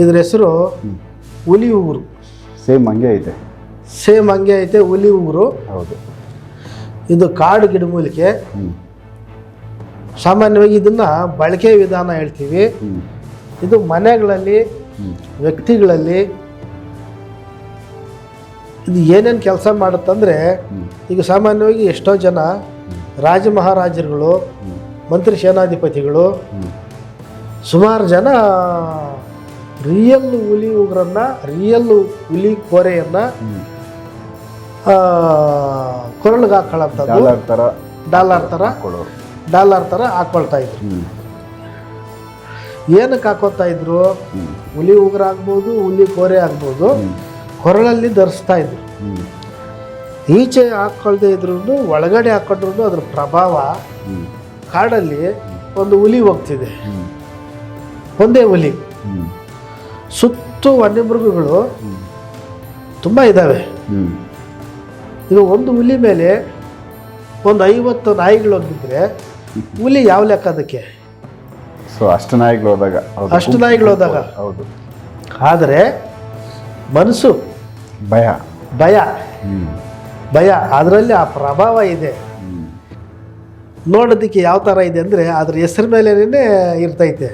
ಇದ್ರ ಹೆಸರು ಹುಲಿ ಉಗುರು ಸೇಮ್ ಹಂಗೆ ಐತೆ. ಸೇಮ್ ಹಂಗೆ ಐತೆ ಹುಲಿ ಉಗುರು ಹೌದು. ಇದು ಕಾಡು ಗಿಡಮೂಲಿಕೆ ಸಾಮಾನ್ಯವಾಗಿ ಇದನ್ನ ಬಳಕೆ ವಿಧಾನ ಹೇಳ್ತೀವಿ. ಇದು ಮನೆಗಳಲ್ಲಿ ವ್ಯಕ್ತಿಗಳಲ್ಲಿ ಇದು ಏನೇನು ಕೆಲಸ ಮಾಡುತ್ತಂದ್ರೆ ಈಗ ಸಾಮಾನ್ಯವಾಗಿ ಎಷ್ಟೋ ಜನ ರಾಜ ಮಹಾರಾಜರುಗಳು ಮಂತ್ರಿ ಸೇನಾಧಿಪತಿಗಳು ಸುಮಾರು ಜನ ರಿಯಲ್ ಹುಲಿ ಉಗ್ರನ್ನ ರಿಯಲ್ ಹುಲಿ ಕೋರೆಯನ್ನ ಕೊರಳಿಗೆ ಹಾಕೊಳ್ಳೋಂಥದ್ದು ಡಾಲರ್ ಥರ ಡಾಲರ್ ಥರ ಥರ ಹಾಕೊಳ್ತಾ ಇದ್ರು. ಏನಕ್ಕೆ ಹಾಕೋತಾ ಇದ್ರು? ಹುಲಿ ಉಗ್ರ ಆಗ್ಬೋದು ಹುಲಿ ಕೋರೆ ಆಗ್ಬೋದು ಕೊರಳಲ್ಲಿ ಧರಿಸ್ತಾ ಇದ್ರು. ಈಚೆ ಹಾಕೊಳ್ದೇ ಇದ್ರು ಒಳಗಡೆ ಹಾಕೊಂಡ್ರು ಅದ್ರ ಪ್ರಭಾವ ಕಾಡಲ್ಲಿ ಒಂದು ಹುಲಿ ಹೋಗ್ತಿದೆ. ಒಂದೇ ಹುಲಿ. ಸುತ್ತು ವನ್ಯಮೃಗಗಳು ತುಂಬ ಇದ್ದಾವೆ ಈಗ ಒಂದು ಹುಲಿ ಮೇಲೆ ಒಂದು ಐವತ್ತು ನಾಯಿಗಳು ಹೋಗಿದ್ರೆ ಹುಲಿ ಯಾವ ಲೆಕ್ಕ ಅದಕ್ಕೆ? ಸೊ ಅಷ್ಟು ನಾಯಿಗಳು ಹೋದಾಗ ಹೌದು ಅಷ್ಟು ನಾಯಿಗಳು ಹೋದಾಗ? ಹೌದು. ಆದರೆ ಮನಸ್ಸು ಭಯ. ಭಯ. ಭಯ. ಅದರಲ್ಲಿ ಆ ಪ್ರಭಾವ ಇದೆ. ನೋಡೋದಕ್ಕೆ ಯಾವ ಥರ ಇದೆ ಅಂದರೆ ಅದ್ರ ಹೆಸರು ಮೇಲೇ ಇರ್ತೈತೆ.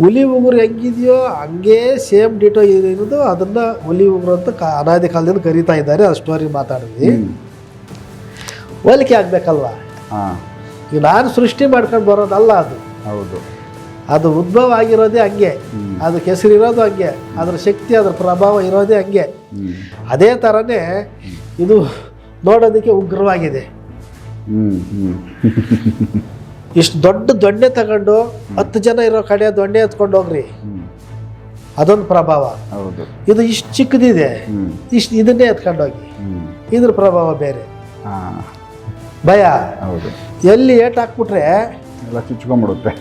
ಹುಲಿ ಉಗುರು ಹೆಂಗಿದೆಯೋ ಹಂಗೇ ಸೇಮ್ ಡಿಟೋ ಇರೋದು ಅದನ್ನು ಹುಲಿ ಉಗುರು ಅಂತ ಕಾ ಅನಾದಿ ಕಾಲದಿಂದ ಕರೀತಾ ಇದ್ದಾರೆ ಆ ಸ್ಟೋರಿ ಮಾತಾಡಿದ್ವಿ. ಹೋಲಿಕೆ ಆಗಬೇಕಲ್ವ? ಹಾಂ. ಈಗ ನಾನು ಸೃಷ್ಟಿ ಮಾಡ್ಕೊಂಡು ಬರೋದಲ್ಲ ಅದು. ಹೌದು. ಅದು ಉದ್ಭವ ಆಗಿರೋದೇ ಹಂಗೆ. ಅದಕ್ಕೆ ಹೆಸರು ಇರೋದು ಹಂಗೆ. ಅದ್ರ ಶಕ್ತಿ ಅದ್ರ ಪ್ರಭಾವ ಇರೋದೇ ಹಂಗೆ. ಅದೇ ಥರನೇ ಇದು ನೋಡೋದಕ್ಕೆ ಉಗ್ರವಾಗಿದೆ. ಹ್ಞೂ ಹ್ಞೂ ಇಷ್ಟು ದೊಡ್ಡ ದೊಣ್ಣೆ ತಗೊಂಡು ಹತ್ತು ಜನ ಇರೋ ಕಡೆ ದೊಣ್ಣೆ ಎತ್ಕೊಂಡು ಹೋಗ್ರಿ. ಅದೊಂದು ಪ್ರಭಾವ. ಹೌದು. ಇದು ಇಷ್ಟು ಚಿಕ್ಕದಿದೆ. ಇಷ್ಟು ಇದನ್ನೇ ಎತ್ಕೊಂಡೋಗಿ. ಇದ್ರ ಪ್ರಭಾವ ಬೇರೆ. ಭಯ. ಹೌದು. ಎಲ್ಲಿ ಏಟ್ ಹಾಕ್ಬಿಟ್ರೆ ಚುಚ್ಕೊಂಡ್ಬಿಡುತ್ತೆ.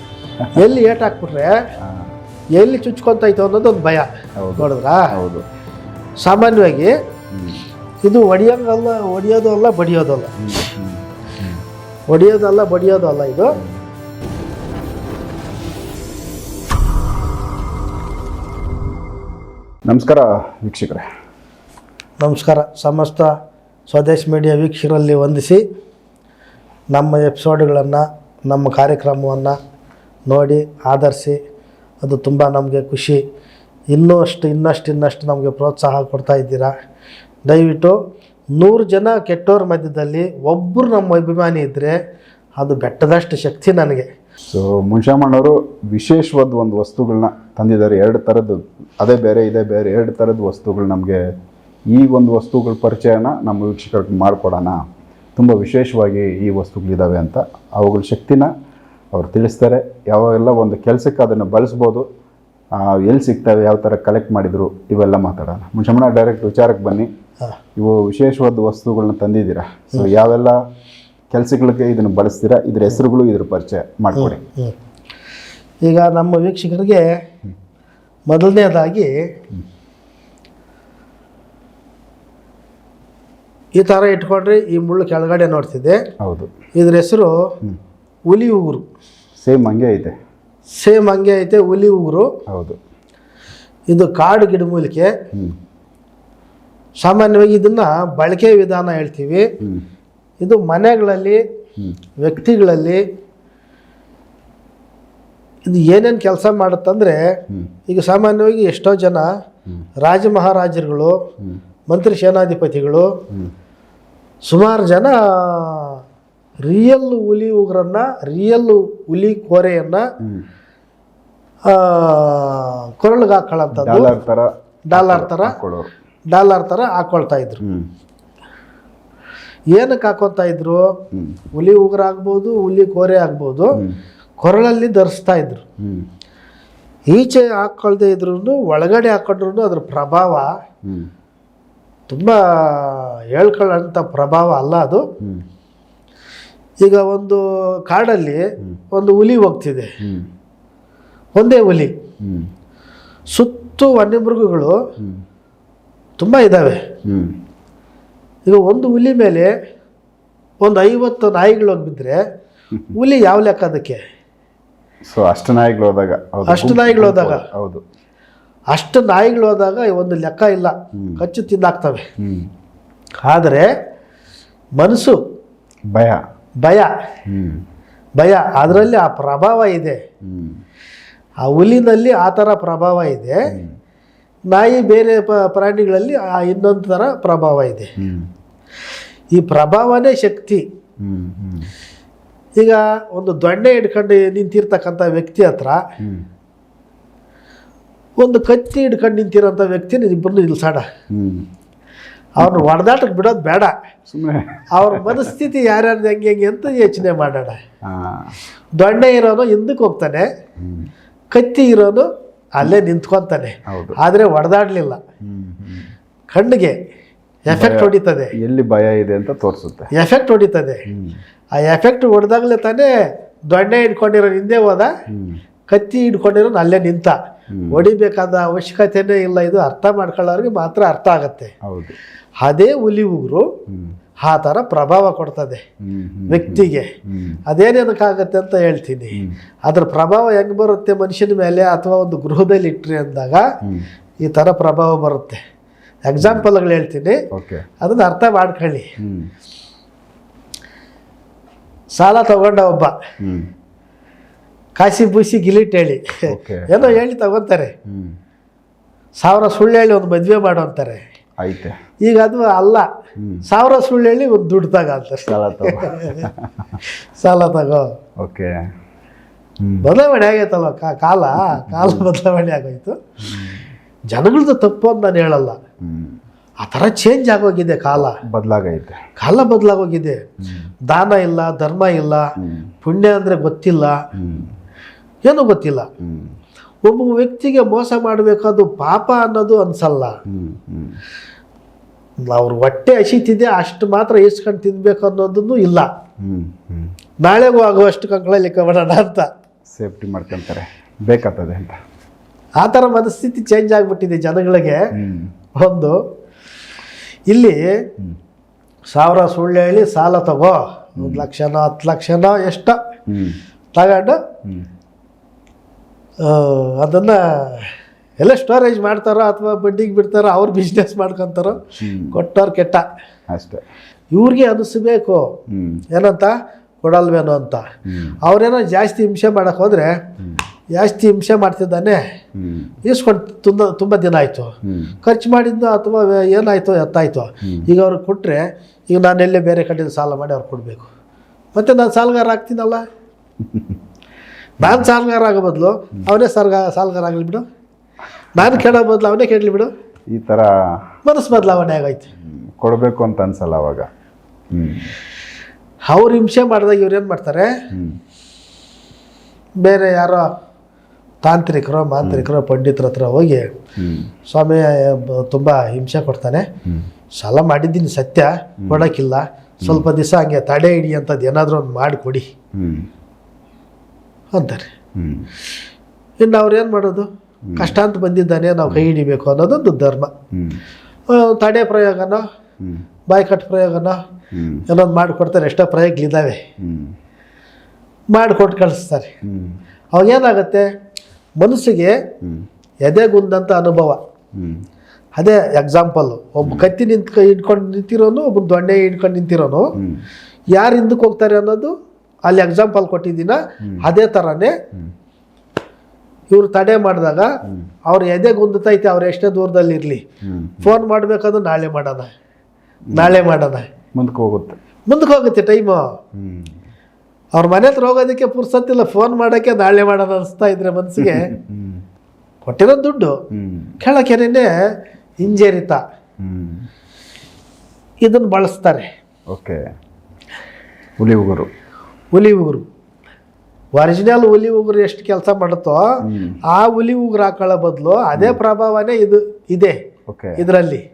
ಎಲ್ಲಿ ಏಟ್ ಹಾಕ್ಬಿಟ್ರೆ ಎಲ್ಲಿ ಚುಚ್ಕೊಂತೈತೆ ಅನ್ನೋದೊಂದು ಭಯ. ಹೌದು. ನೋಡಿದ್ರಾ? ಹೌದು. ಸಾಮಾನ್ಯವಾಗಿ ಇದು ಹೊಡಿಯೋಂಗಲ್ಲ ಹೊಡಿಯೋದು ಅಲ್ಲ ಬಡಿಯೋದು ಹೊಡಿಯೋದಲ್ಲ ಬಡಿಯೋದಲ್ಲ ಇದು? ನಮಸ್ಕಾರ ವೀಕ್ಷಕರೇ. ನಮಸ್ಕಾರ. ಸಮಸ್ತ ಸ್ವದೇಶ್ ಮೀಡಿಯಾ ವೀಕ್ಷಕರಲ್ಲಿ ವಂದಿಸಿ ನಮ್ಮ ಎಪಿಸೋಡ್ಗಳನ್ನು ನಮ್ಮ ಕಾರ್ಯಕ್ರಮವನ್ನು ನೋಡಿ ಆಧರಿಸಿ ಅದು ತುಂಬ ನಮಗೆ ಖುಷಿ. ಇನ್ನೂ ಅಷ್ಟು ಇನ್ನಷ್ಟು ಇನ್ನಷ್ಟು ನಮಗೆ ಪ್ರೋತ್ಸಾಹ ಕೊಡ್ತಾ ಇದ್ದೀರಾ? ದಯವಿಟ್ಟು ನೂರು ಜನ ಕೆಟ್ಟವ್ರ ಮಧ್ಯದಲ್ಲಿ ಒಬ್ಬರು ನಮ್ಮ ಅಭಿಮಾನಿ ಇದ್ದರೆ ಅದು ಬೆಟ್ಟದಷ್ಟು ಶಕ್ತಿ ನನಗೆ. ಸೊ ಮುನ್ಷಾಮಣ್ಣವರು ವಿಶೇಷವಾದ ಒಂದು ವಸ್ತುಗಳನ್ನ ತಂದಿದ್ದಾರೆ. ಎರಡು ಥರದ್ದು ಅದೇ ಬೇರೆ, ಇದೇ ಬೇರೆ, ಎರಡು ಥರದ ವಸ್ತುಗಳು ನಮಗೆ ಈ ಒಂದು ವಸ್ತುಗಳ ಪರಿಚಯನ ನಮ್ಮ ವೀಕ್ಷಕರಿಗೆ ಮಾಡಿಕೊಡೋಣ ತುಂಬ ವಿಶೇಷವಾಗಿ ಈ ವಸ್ತುಗಳಿದ್ದಾವೆ ಅಂತ ಅವುಗಳ ಶಕ್ತಿನ ಅವ್ರು ತಿಳಿಸ್ತಾರೆ. ಯಾವಾಗೆಲ್ಲ ಒಂದು ಕೆಲಸಕ್ಕೆ ಅದನ್ನು ಬಳಸ್ಬೋದು ಎಲ್ಲಿ ಸಿಗ್ತವೆ ಯಾವ ಥರ ಕಲೆಕ್ಟ್ ಮಾಡಿದರು ಇವೆಲ್ಲ ಮಾತಾಡೋಣ. ಮುಂಚಮಣ ಡೈರೆಕ್ಟ್ ವಿಚಾರಕ್ಕೆ ಬನ್ನಿ. ಇವು ವಿಶೇಷವಾದ ವಸ್ತುಗಳನ್ನ ತಂದಿದ್ದೀರಾ? ಸೊ ಯಾವೆಲ್ಲ ಕೆಲಸಗಳಿಗೆ ಇದನ್ನು ಬಳಸ್ತೀರಾ? ಇದ್ರ ಹೆಸರುಗಳು ಇದ್ರ ಪರಿಚಯ ಮಾಡಿಕೊಡಿ. ಈಗ ನಮ್ಮ ವೀಕ್ಷಕರಿಗೆ ಮೊದಲನೇದಾಗಿ ಈ ಥರ ಇಟ್ಕೊಂಡ್ರೆ ಈ ಮುಳ್ಳು ಕೆಳಗಡೆ ನೋಡ್ತಿದ್ದೆ. ಹೌದು. ಇದ್ರ ಹೆಸರು. ಹುಲಿ ಉಗುರು ಸೇಮ್ ಹಂಗೆ ಐತೆ. ಸೇಮ್ ಹಂಗೆ ಐತೆ ಹುಲಿ ಉಗುರು. ಹೌದು. ಇದು ಕಾಡು ಗಿಡಮೂಲಿಕೆ ಸಾಮಾನ್ಯವಾಗಿ ಇದನ್ನು ಬಳಕೆ ವಿಧಾನ ಹೇಳ್ತೀವಿ. ಇದು ಮನೆಗಳಲ್ಲಿ ವ್ಯಕ್ತಿಗಳಲ್ಲಿ ಇದು ಏನೇನು ಕೆಲಸ ಮಾಡುತ್ತಂದ್ರೆ ಈಗ ಸಾಮಾನ್ಯವಾಗಿ ಎಷ್ಟೋ ಜನ ರಾಜ ಮಹಾರಾಜರುಗಳು ಮಂತ್ರಿ ಸೇನಾಧಿಪತಿಗಳು ಸುಮಾರು ಜನ ರಿಯಲ್ ಹುಲಿ ಉಗ್ರನ್ನ ರಿಯಲ್ ಹುಲಿ ಕೋರೆಯನ್ನ ಕೊರಳಗ್ ಹಾಕೊಳ್ಳೋಂಥದ್ದು ಡಾಲರ್ ಥರ ಡಾಲರ್ ಥರ ಥರ ಹಾಕೊಳ್ತಾ ಇದ್ರು. ಏನಕ್ಕೆ ಹಾಕೊತಾ ಇದ್ರು? ಹುಲಿ ಉಗ್ರ ಆಗ್ಬೋದು ಹುಲಿ ಕೋರೆ ಆಗ್ಬೋದು ಕೊರಳಲ್ಲಿ ಧರಿಸ್ತಾ ಇದ್ರು. ಈಚೆ ಹಾಕೊಳ್ದೇ ಇದ್ರು ಒಳಗಡೆ ಹಾಕೊಂಡ್ರು ಅದ್ರ ಪ್ರಭಾವ ತುಂಬಾ ಹೇಳ್ಕೊಳ್ಳೋಂಥ ಪ್ರಭಾವ ಅಲ್ಲ ಅದು. ಈಗ ಒಂದು ಕಾಡಲ್ಲಿ ಒಂದು ಹುಲಿ ಹೋಗ್ತಿದೆ. ಒಂದೇ ಹುಲಿ. ಸುತ್ತು ವನ್ಯಮೃಗಗಳು ತುಂಬ ಇದ್ದಾವೆ ಈಗ ಒಂದು ಹುಲಿ ಮೇಲೆ ಒಂದು ಐವತ್ತು ನಾಯಿಗಳು ಹೋಗ್ಬಿದ್ರೆ ಹುಲಿ ಯಾವ ಲೆಕ್ಕ ಅದಕ್ಕೆ? ಸೊ ಅಷ್ಟು ನಾಯಿಗಳು ಹೋದಾಗ ಹೌದು ಅಷ್ಟು ನಾಯಿಗಳು ಹೋದಾಗ? ಹೌದು. ಅಷ್ಟು ನಾಯಿಗಳು ಹೋದಾಗ ಒಂದು ಲೆಕ್ಕ ಇಲ್ಲ. ಕಚ್ಚು ತಿಂದಾಕ್ತವೆ ಆದರೆ ಮನಸ್ಸು ಭಯ. ಭಯ. ಭಯ. ಅದರಲ್ಲಿ ಆ ಪ್ರಭಾವ ಇದೆ. ಆ ಹುಲಿನಲ್ಲಿ ಆ ಥರ ಪ್ರಭಾವ ಇದೆ. ನಾಯಿ ಬೇರೆ ಪ ಪ್ರಾಣಿಗಳಲ್ಲಿ ಆ ಇನ್ನೊಂದು ಥರ ಪ್ರಭಾವ ಇದೆ. ಈ ಪ್ರಭಾವನೇ ಶಕ್ತಿ. ಈಗ ಒಂದು ದೊಣ್ಣೆ ಹಿಡ್ಕೊಂಡು ನಿಂತಿರ್ತಕ್ಕಂಥ ವ್ಯಕ್ತಿ ಹತ್ರ ಒಂದು ಕತ್ತಿ ಹಿಡ್ಕೊಂಡು ನಿಂತಿರೋಂಥ ವ್ಯಕ್ತಿನ ಇಬ್ಬರು ನಿಲ್ಸಾಡ. ಅವ್ರನ್ನ ಹೊಡೆದಾಟಕ್ಕೆ ಬಿಡೋದು ಬೇಡ. ಸುಮ್ಮನೆ ಅವ್ರ ಮನಸ್ಥಿತಿ ಯಾರ್ಯಾರ್ದು ಹೆಂಗೆ ಹೆಂಗೆ ಅಂತ ಯೋಚನೆ ಮಾಡೋಣ. ದೊಣ್ಣೆ ಇರೋನು ಹಿಂದಕ್ಕೆ ಹೋಗ್ತಾನೆ ಕತ್ತಿ ಇರೋನು ಅಲ್ಲೇ ನಿಂತ್ಕೊತಾನೆ. ಆದರೆ ಹೊಡೆದಾಡಲಿಲ್ಲ. ಕಣ್ಣಿಗೆ ಎಫೆಕ್ಟ್ ಹೊಡಿತದೆ. ಎಲ್ಲಿ ಭಯ ಇದೆ ಅಂತ ತೋರಿಸುತ್ತೆ. ಎಫೆಕ್ಟ್ ಹೊಡಿತದೆ. ಆ ಎಫೆಕ್ಟ್ ಹೊಡೆದಾಗಲೇ ತಾನೇ ದೊಣ್ಣೆ ಹಿಡ್ಕೊಂಡಿರೋ ಹಿಂದೆ ಹೋದ ಕತ್ತಿ ಹಿಡ್ಕೊಂಡಿರೋನು ಅಲ್ಲೇ ನಿಂತ. ಹೊಡಿಬೇಕಾದ ಅವಶ್ಯಕತೆನೇ ಇಲ್ಲ ಇದು ಅರ್ಥ ಮಾಡ್ಕೊಳ್ಳೋರಿಗೆ ಮಾತ್ರ ಅರ್ಥ ಆಗತ್ತೆ. ಹೌದು. ಅದೇ ಹುಲಿ ಉಗುರು ಆ ಥರ ಪ್ರಭಾವ ಕೊಡ್ತದೆ ವ್ಯಕ್ತಿಗೆ. ಅದೇನೇನಕ್ಕಾಗತ್ತೆ ಅಂತ ಹೇಳ್ತೀನಿ. ಅದ್ರ ಪ್ರಭಾವ ಹೆಂಗೆ ಬರುತ್ತೆ ಮನುಷ್ಯನ ಮೇಲೆ ಅಥವಾ ಒಂದು ಗೃಹದಲ್ಲಿ ಇಟ್ರಿ ಅಂದಾಗ ಈ ಥರ ಪ್ರಭಾವ ಬರುತ್ತೆ. ಎಕ್ಸಾಂಪಲ್ಗಳು ಹೇಳ್ತೀನಿ. ಅದನ್ನು ಅರ್ಥ ಮಾಡ್ಕೊಳ್ಳಿ. ಸಾಲ ತಗೊಂಡ ಒಬ್ಬ. ಕಾಸಿ ಬೂಸಿ ಗಿಲಿಟ್ ಹೇಳಿ. ಏನೋ ಹೇಳಿ ತಗೊಂತಾರೆ. ಸಾವಿರ ಸುಳ್ಳು ಹೇಳಿ ಒಂದು ಮದುವೆ ಮಾಡೋ ಅಂತಾರೆ. ಐತೆ. ಈಗ ಅದು ಅಲ್ಲ. ಸಾವಿರ ಸುಳ್ಳು ಹೇಳಿ ಒಂದು ದುಡ್ಡು ತಗೋ ಸಾಲ ತಗೋ. ಸಾಲ ತಗೋ. ಓಕೆ. ಬದಲಾವಣೆ ಆಗೈತಲ್ಲ ಕಾಲ ಕಾಲ ಬದಲಾವಣೆ ಆಗೋಯ್ತು. ಜನಗಳದ್ದು ತಪ್ಪು ಅಂತ ನಾನು ಹೇಳಲ್ಲ. ಆ ಥರ ಚೇಂಜ್ ಆಗೋಗಿದೆ ಕಾಲ. ಬದಲಾಗೈತೆ. ಕಾಲ ಬದಲಾಗೋಗಿದೆ. ದಾನ ಇಲ್ಲ ಧರ್ಮ ಇಲ್ಲ ಪುಣ್ಯ ಅಂದರೆ ಗೊತ್ತಿಲ್ಲ. ಏನೂ ಗೊತ್ತಿಲ್ಲ. ಒಬ್ಬ ವ್ಯಕ್ತಿಗೆ ಮೋಸ ಮಾಡಬೇಕಾದು ಪಾಪ ಅನ್ನೋದು ಅನ್ಸಲ್ಲ. ಅವ್ರ ಹೊಟ್ಟೆ ಹಸಿತಿದೆ ಅಷ್ಟು ಮಾತ್ರ ಇಸ್ಕೊಂಡು ತಿನ್ಬೇಕು ಅನ್ನೋದನ್ನು ಇಲ್ಲ. ನಾಳೆಗೂ ಆಗುವಷ್ಟು ಕಂಕಳಲ್ಲಿ ಕಬಡೋಣ ಅಂತ. ಸೇಫ್ಟಿ ಮಾಡ್ಕೊಂತಾರೆ. ಬೇಕಾಗ್ತದೆ ಅಂತ. ಆ ಥರ ಮನಸ್ಥಿತಿ ಚೇಂಜ್ ಆಗಿಬಿಟ್ಟಿದೆ ಜನಗಳಿಗೆ. ಒಂದು ಇಲ್ಲಿ ಸಾವಿರ ಸುಳ್ಳು ಹೇಳಿ ಸಾಲ ತಗೋ. ಒಂದು ಲಕ್ಷನೋ ಹತ್ತು ಲಕ್ಷನೋ ಎಷ್ಟೋ. ತಗೊಂಡು ಅದನ್ನು ಎಲ್ಲ ಸ್ಟೋರೇಜ್ ಮಾಡ್ತಾರೋ ಅಥವಾ ಬಡ್ಡಿಗೆ ಬಿಡ್ತಾರೋ ಅವ್ರು ಬಿಸ್ನೆಸ್ ಮಾಡ್ಕೊತಾರೋ ಕೊಟ್ಟವ್ರು ಕೆಟ್ಟ. ಅಷ್ಟೇ. ಇವ್ರಿಗೆ ಅನಿಸ್ಬೇಕು ಏನಂತ? ಕೊಡಲ್ವೇನೋ ಅಂತ. ಅವರೇನೋ ಜಾಸ್ತಿ ಹಿಂಸೆ ಮಾಡಕ್ ಹೋದರೆ ಜಾಸ್ತಿ ಹಿಂಸೆ ಮಾಡ್ತಿದ್ದಾನೆ. ಇಸ್ಕೊಂಡು ಈಸ್ಕೊಂಡು ತುಂಬ ತುಂಬ ದಿನ ಆಯಿತು. ಖರ್ಚು ಮಾಡಿದ್ದು ಅಥವಾ ಏನಾಯಿತು ಎತ್ತಾಯಿತು. ಈಗ ಅವ್ರಿಗೆ ಕೊಟ್ಟರೆ ಈಗ ನಾನು ಎಲ್ಲೇ ಬೇರೆ ಕಡೆಯಿಂದ ಸಾಲ ಮಾಡಿ ಅವ್ರು ಕೊಡಬೇಕು. ಮತ್ತು ನಾನು ಸಾಲಗಾರ ಆಗ್ತೀನಲ್ಲ? ನಾನು ಸಾಲಗಾರ ಆಗೋ ಬದಲು ಅವನೇ ಸಾಲ್ಗ ಸಾಲಗಾರ ಆಗಲಿ ಬಿಡು. ನಾನು ಕೇಳೋ ಬದಲಾವಣೆ ಅವನೇ ಕೇಳಲಿ ಬಿಡು. ಈ ಥರ ಮನಸ್ಸು ಬದಲಾವಣೆ ಆಗೈತೆ ಕೊಡಬೇಕು ಅಂತ ಅನ್ಸಲ್ಲ ಅವಾಗ. ಹ್ಞೂ ಅವ್ರು ಹಿಂಸೆ ಮಾಡಿದಾಗ ಇವ್ರು ಏನು ಮಾಡ್ತಾರೆ? ಬೇರೆ ಯಾರೋ ತಾಂತ್ರಿಕರು ಮಾಂತ್ರಿಕರು ಪಂಡಿತರ ಹತ್ರ ಹೋಗಿ ಸ್ವಾಮಿ ತುಂಬ ಹಿಂಸೆ ಕೊಡ್ತಾನೆ. ಸಾಲ ಮಾಡಿದ್ದೀನಿ ಸತ್ಯ ಕೊಡೋಕ್ಕಿಲ್ಲ. ಸ್ವಲ್ಪ ದಿವಸ ಹಂಗೆ ತಡೆ ಹಿಡಿ ಅಂತದ್ದು ಏನಾದರೂ ಒಂದು ಮಾಡಿಕೊಡಿ. ಅಂತಾರೆ. ಇನ್ನು ಅವ್ರು ಏನು ಮಾಡೋದು? ಕಷ್ಟ ಅಂತ ಬಂದಿದ್ದಾನೆ ನಾವು ಕೈ ಹಿಡಿಬೇಕು ಅನ್ನೋದೊಂದು ಧರ್ಮ. ತಡೆ ಪ್ರಯೋಗನ ಬಾಯ್ಕಟ್ ಪ್ರಯೋಗನ ಎಲ್ಲೊಂದು ಏನೊಂದು ಮಾಡಿಕೊಡ್ತಾರೆ ಎಷ್ಟೋ ಪ್ರಯೋಗಗಳಿದ್ದಾವೆ. ಮಾಡಿಕೊಟ್ಟು ಕಳಿಸ್ತಾರೆ. ಅವಾಗೇನಾಗುತ್ತೆ ಅವಾಗ ಏನಾಗುತ್ತೆ ಮನಸ್ಸಿಗೆ ಎದೆ ಎದೆಗುಂದಂಥ ಅನುಭವ. ಅದೇ ಎಕ್ಸಾಂಪಲ್ಲು ಒಬ್ಬ ಕತ್ತಿ ನಿಂತ್ಕ ಹಿಡ್ಕೊಂಡು ನಿಂತಿರೋನು ಒಬ್ಬ ದೊಣ್ಣೆ ಹಿಡ್ಕೊಂಡು ನಿಂತಿರೋನು ಯಾರು ಹಿಂದಕ್ಕೆ ಹೋಗ್ತಾರೆ ಅನ್ನೋದು ಅಲ್ಲಿ ಎಕ್ಸಾಂಪಲ್ ಕೊಟ್ಟಿದ್ದೀನ ಅದೇ ಥರನೇ ಇವ್ರು ತಡೆ ಮಾಡಿದಾಗ ಅವ್ರ ಎದೆ ಗುಂದತೈತೆ ಅವ್ರು ಎಷ್ಟೇ ದೂರದಲ್ಲಿ ಇರಲಿ ಫೋನ್ ಮಾಡಬೇಕಾದ್ರೆ ನಾಳೆ ಮಾಡೋಣ. ನಾಳೆ ಮಾಡೋಣ. ಮುಂದಕ್ಕೆ ಹೋಗುತ್ತೆ. ಮುಂದಕ್ಕೆ ಹೋಗುತ್ತೆ ಟೈಮು ಅವ್ರ ಮನೆ ಹತ್ರ ಹೋಗೋದಕ್ಕೆ ಪುರ್ಸತ್ತಿಲ್ಲ ಫೋನ್ ಮಾಡೋಕ್ಕೆ ನಾಳೆ ಮಾಡೋಣ ಅನಿಸ್ತಾ ಇದ್ರೆ ಮನಸ್ಸಿಗೆ ಕೊಟ್ಟಿರೋ ದುಡ್ಡು. ನಿನ್ನೆ ಹಿಂಜರಿತ ಇದನ್ನು ಬಳಸ್ತಾರೆ. ಓಕೆ. ಹುಲಿ ಉಗುರು. ಹುಲಿ ಉಗುರು. ಒರಿಜಿನಲ್ ಹುಲಿ ಉಗುರು ಎಷ್ಟು ಕೆಲಸ ಮಾಡುತ್ತೋ ಆ ಹುಲಿ ಉಗುರು ಹಾಕೊಳ್ಳೋ ಬದಲು ಅದೇ ಪ್ರಭಾವನೇ ಇದು ಇದೆ. ಇದರಲ್ಲಿ.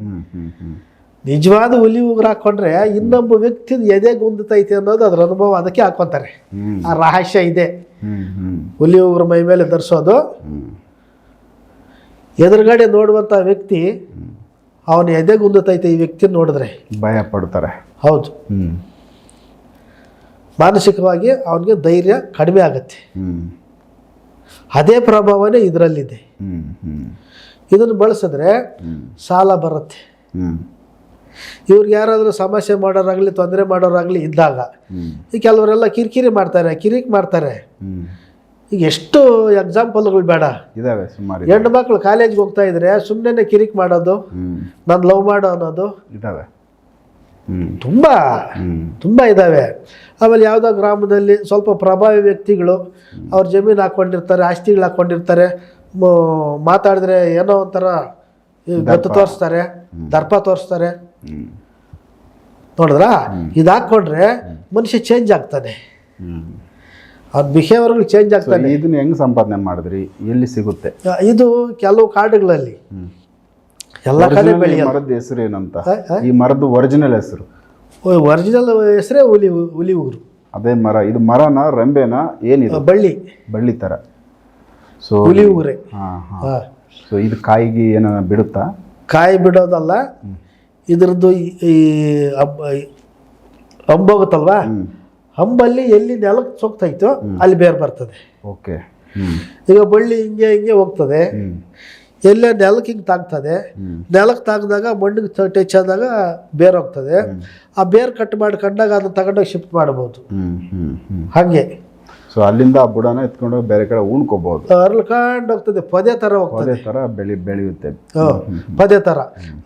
ನಿಜವಾದ ಹುಲಿ ಉಗುರು ಹಾಕೊಂಡ್ರೆ ಇನ್ನೊಬ್ಬ ವ್ಯಕ್ತಿ ಎದೆ ಗುಂದುತೈತೆ ಅನ್ನೋದು ಅದ್ರ ಅನುಭವ ಅದಕ್ಕೆ ಹಾಕೊಂತಾರೆ. ಆ ರಹಸ್ಯ ಇದೆ. ಹುಲಿ ಉಗುರು ಮೈ ಮೇಲೆ ಧರಿಸೋದು ಎದುರುಗಡೆ ನೋಡುವಂಥ ವ್ಯಕ್ತಿ ಅವನು ಎದೆ ಗುಂದತೈತೆ ಈ ವ್ಯಕ್ತಿ ನೋಡಿದ್ರೆ. ಭಯ ಪಡ್ತಾರೆ. ಹೌದು. ಮಾನಸಿಕವಾಗಿ ಅವನಿಗೆ ಧೈರ್ಯ ಕಡಿಮೆ ಆಗುತ್ತೆ. ಅದೇ ಪ್ರಭಾವನೇ ಇದರಲ್ಲಿದೆ. ಇದನ್ನು ಬಳಸಿದ್ರೆ ಸಾಲ ಬರುತ್ತೆ. ಇವ್ರಿಗೆ ಯಾರಾದರೂ ಸಮಸ್ಯೆ ಮಾಡೋರಾಗಲಿ ತೊಂದರೆ ಮಾಡೋರಾಗಲಿ ಇದ್ದಾಗ ಈ ಕೆಲವರೆಲ್ಲ ಕಿರಿಕಿರಿ ಮಾಡ್ತಾರೆ ಕಿರಿಕ್ ಮಾಡ್ತಾರೆ. ಈಗ ಎಷ್ಟು ಎಕ್ಸಾಂಪಲ್ಗಳು ಬೇಡ. ಇದಾವೆ ಸುಮಾರು ಹೆಣ್ಣು ಮಕ್ಕಳು ಕಾಲೇಜ್ಗೆ ಹೋಗ್ತಾ ಇದ್ರೆ ಸುಮ್ಮನೆ ಕಿರಿಕ್ ಮಾಡೋದು ನಾನು ಲವ್ ಮಾಡೋ ಅನ್ನೋದು. ಇದಾವೆ. ಹ್ಮ್ ತುಂಬ ತುಂಬ ಇದ್ದಾವೆ ಆಮೇಲೆ ಯಾವುದೋ ಗ್ರಾಮದಲ್ಲಿ ಸ್ವಲ್ಪ ಪ್ರಭಾವಿ ವ್ಯಕ್ತಿಗಳು ಅವ್ರ ಜಮೀನು ಹಾಕ್ಕೊಂಡಿರ್ತಾರೆ ಆಸ್ತಿಗಳು ಹಾಕ್ಕೊಂಡಿರ್ತಾರೆ ಮಾತಾಡಿದ್ರೆ ಏನೋ ಒಂಥರ ಗತ್ತು ತೋರಿಸ್ತಾರೆ ದರ್ಪ ತೋರಿಸ್ತಾರೆ. ನೋಡಿದ್ರಾ? ಇದು ಹಾಕ್ಕೊಂಡ್ರೆ ಮನುಷ್ಯ ಚೇಂಜ್ ಆಗ್ತಾನೆ. ಅವ್ರ ಬಿಹೇವಿಯರ್ಗಳು ಚೇಂಜ್ ಆಗ್ತಾನೆ. ಇದನ್ನ ಹೆಂಗ್ ಸಂಪಾದನೆ ಮಾಡಿದ್ರಿ? ಎಲ್ಲಿ ಸಿಗುತ್ತೆ? ಇದು ಕೆಲವು ಕಾಡುಗಳಲ್ಲಿ. ಹ್ಮ್. ಎಲ್ಲ ಕಡೆ ಬೆಳೆಯಲ್ಲ. ಮರದ ಹೆಸರು ಏನಂತ? ಈ ಮರದ ಒರಿಜಿನಲ್ ಹೆಸರು. ಒರಿಜಿನಲ್ ಹೆಸರೇ ಹುಲಿ ಹುಲಿ ಉಗುರು. ಅದೇ ಮರ ಇದು ಮರನ ರೆಂಬೆನ ಏನಿದೆ? ಬಳ್ಳಿ. ಬಳ್ಳಿ ತರ. ಸೊ ಹುಲಿ ಉಗುರೆ. ಹಾ ಹಾ. ಸೊ ಇದು ಕಾಯಿಗೆ ಏನ ಬಿಡುತ್ತಾ? ಕಾಯಿ ಬಿಡೋದಲ್ಲ ಇದ್ರದ್ದು ಈ- ಹಂಬೋಗುತ್ತಲ್ವಾ ಹ್ಮ್. ಹಂಬಲ್ಲಿ ಎಲ್ಲಿ ನೆಲಕ್ಕೆ ಸೋಗ್ತೈತೋ ಅಲ್ಲಿ ಬೇರೆ ಬರ್ತದೆ. ಓಕೆ. ಈಗ ಬಳ್ಳಿ ಹಿಂಗೆ ಹಿಂಗೆ ಹೋಗ್ತದೆ. ಎಲ್ಲೇ ನೆಲಕ್ಕೆ ಹಿಂಗೆ ತಾಗ್ತದೆ. ನೆಲಕ್ಕೆ ತಾಗ್ದಾಗ ಮಣ್ಣಿಗೆ ಟಚ್ ಆದಾಗ ಬೇರ್ ಹೋಗ್ತದೆ. ಆ ಬೇರ್ ಕಟ್ ಮಾಡ್ಕೊಂಡಾಗ ಅದನ್ನ ತಗೊಂಡೋಗಿ ಶಿಫ್ಟ್ ಮಾಡ್ಬೋದು. ಹಾಗೆ. ಸೊ ಅಲ್ಲಿಂದ ಆ ಬುಡನ ಎತ್ಕೊಂಡು ಬೇರೆ ಕಡೆ ಉಣ್ಕೋಬಹುದು ಅರ್ಲ್ಕೊಂಡು ಹೋಗ್ತದೆ. ಪದೇ ತರ ಹೋಗ್ತದೆ. ತರ ಬೆಳಿ ಬೆಳೆಯುತ್ತೆ. ಪದೇ ತರ.